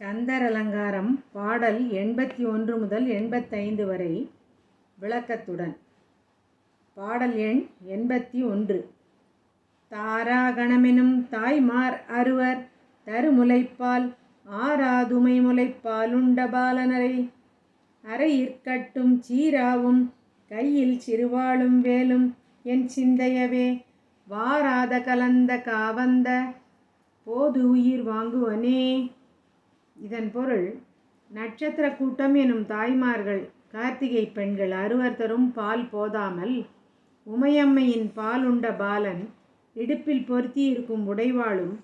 கந்தர் அலங்காரம் பாடல் எண்பத்தி ஒன்று முதல் எண்பத்தைந்து வரை விளக்கத்துடன். பாடல் எண் எண்பத்தி ஒன்று. தாராகணமெனும் தாய்மார் அறுவர் தருமுலைப்பால் ஆராதுமை முலைப்பாலுண்ட பாலனரை. அறையிற்கட்டும் சீராவும் கையில் சிறுவாளும் வேலும் என் சிந்தையவே. வாராத கலந்த காவந்த போது உயிர் வாங்குவனே. இதன் பொருள் நட்சத்திர கூட்டம் எனும் தாய்மார்கள் கார்த்திகை பெண்கள் அறுவர் தரும் பால் போதாமல் உமையம்மையின் பால் உண்ட பாலன் இடுப்பில் பொருத்தியிருக்கும் உடைவாளும்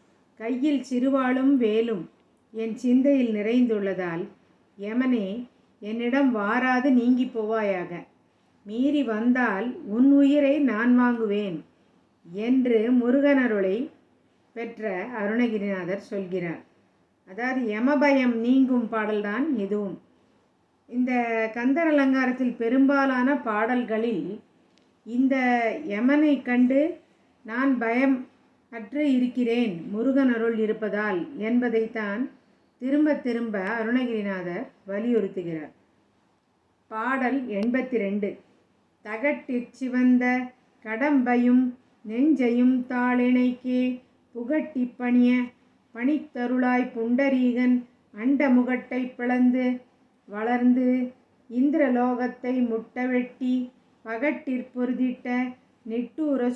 கையில் சிறுவாளும் வேலும் என் சிந்தையில் நிறைந்துள்ளதால் யமனே என்னிடம் வாராது நீங்கி போவாயாக. மீறி வந்தால் உன் உயிரை நான் வாங்குவேன் என்று முருகனருளை பெற்ற அருணகிரிநாதர் சொல்கிறார். அதாவது யமபயம் நீங்கும் பாடல்தான் எதுவும். இந்த கந்தர் அலங்காரத்தில் பெரும்பாலான பாடல்களில் இந்த யமனை கண்டு நான் பயம் அற்று இருக்கிறேன் முருகன் அருள் இருப்பதால் என்பதைத்தான் திரும்ப திரும்ப அருணகிரிநாதர் வலியுறுத்துகிறார். பாடல் எண்பத்தி ரெண்டு தகட்டிற் சிவந்த கடம்பையும் நெஞ்சையும் தாளிணைக்கே புகட்டி பணிய பணித்தருளாய் புண்டரீகன் அண்ட முகட்டை பிளந்து வளர்ந்து இந்திரலோகத்தை முட்ட வெட்டி பகட்டிற்பொருதிட்ட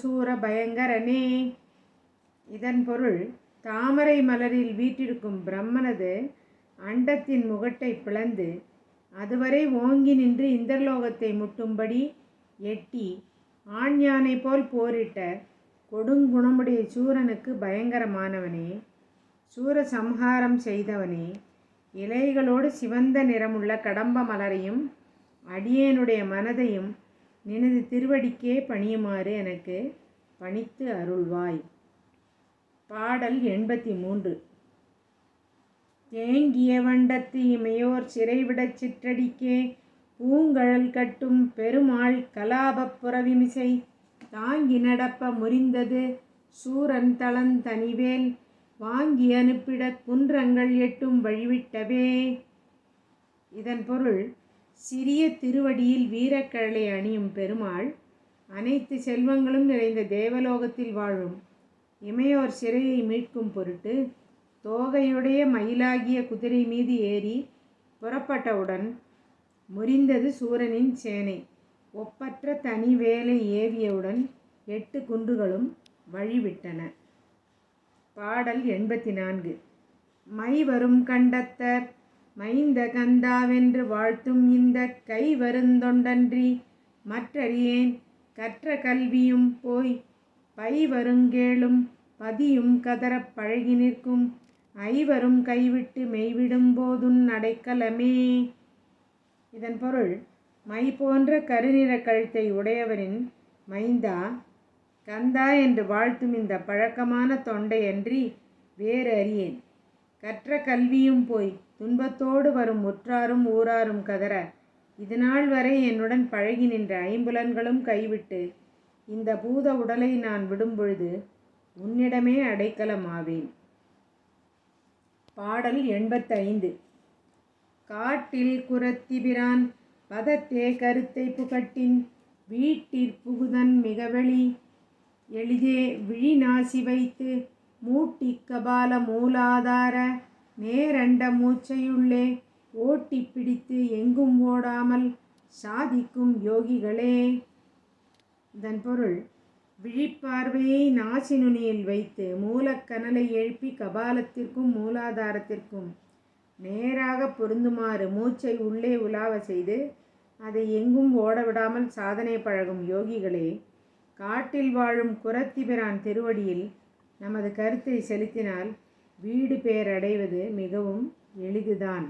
சூர பயங்கரனே. இதன் பொருள் தாமரை மலரில் வீற்றிருக்கும் பிரம்மனது அண்டத்தின் முகட்டை பிளந்து அதுவரை ஓங்கி நின்று இந்திரலோகத்தை முட்டும்படி எட்டி ஆண் யானை போல் போரிட்ட கொடுங்குணமுடைய சூரனுக்கு பயங்கரமானவனே. சூர சம்ஹாரம் செய்தவனே இலைகளோடு சிவந்த நிறமுள்ள கடம்ப மலரையும் அடியேனுடைய மனதையும் நினது திருவடிக்கே பணியுமாறு எனக்கு பணித்து அருள்வாய். பாடல் எண்பத்தி மூன்று தேங்கிய வண்டத்து இமையோர் சிறைவிடச் சிற்றடிக்கே பூங்கழல் கட்டும் பெருமாள் கலாபப் புறவிமிசை தாங்கி நடப்ப முறிந்தது சூரன் தளந்தனிவேல் வாங்கி அனுப்பிட குன்றங்கள் எட்டும் வழிவிட்டவே. இதன் பொருள் சிறிய திருவடியில் வீரக்கழலை அணியும் பெருமாள் அனைத்து செல்வங்களும் நிறைந்த தேவலோகத்தில் வாழும். இமையோர் சிறையை மீட்கும் பொருட்டு தோகையுடைய மயிலாகிய குதிரை மீது ஏறி புறப்பட்டவுடன் முறிந்தது சூரனின் சேனை. ஒப்பற்ற தனி வேலை ஏவியவுடன் எட்டு குன்றுகளும் வழிவிட்டன. பாடல் எண்பத்தி நான்கு மை வரும் கண்டத்தர் மைந்த கந்தாவென்று வாழ்த்தும் இந்த கை வருந்தொண்டன்றி மற்றறியேன் கற்ற கல்வியும் போய் பை வருங்கேளும் பதியும் கதறப் பழகி நிற்கும் ஐவரும் கைவிட்டு மெய்விடும் போதுன் அடைக்கலமே இதன் பொருள் மை போன்ற கருநிற கழுத்தை உடையவரின் மைந்தா கந்தா என்று வாழ்த்தும் இந்த பழக்கமான தொண்டையன்றி வேறு அறியேன். கற்ற கல்வியும் போய் துன்பத்தோடு வரும் முற்றாரும் ஊராரும் கதற இதுநாள் வரை என்னுடன் பழகி நின்ற ஐம்புலன்களும் கைவிட்டு இந்த பூத உடலை நான் விடும்பொழுது உன்னிடமே அடைக்கலமாவேன் பாடல் எண்பத்தைந்து. காட்டில் குரத்திபிரான் பதத்தே கருத்தை புகட்டின் வீட்டிற் புகுதன் மிகவெளி எளிதே விழிநாசி வைத்து மூட்டி கபால மூலாதார நேரண்ட மூச்சையுள்ளே ஓட்டி பிடித்து எங்கும் ஓடாமல் சாதிக்கும் யோகிகளே. இதன் பொருள் விழிப்பார்வையை நாசி நுனியில் வைத்து மூலக்கனலை எழுப்பி கபாலத்திற்கும் மூலாதாரத்திற்கும் நேராக பொருந்துமாறு மூச்சை உள்ளே உலாவ செய்து அதை எங்கும் ஓடவிடாமல் சாதனை பழகும் யோகிகளே காட்டில் வாழும் குரத்திபிரான் திருவடியில் நமது கருத்தை செலுத்தினால் வீடு பேரடைவது மிகவும் எளிதுதான்.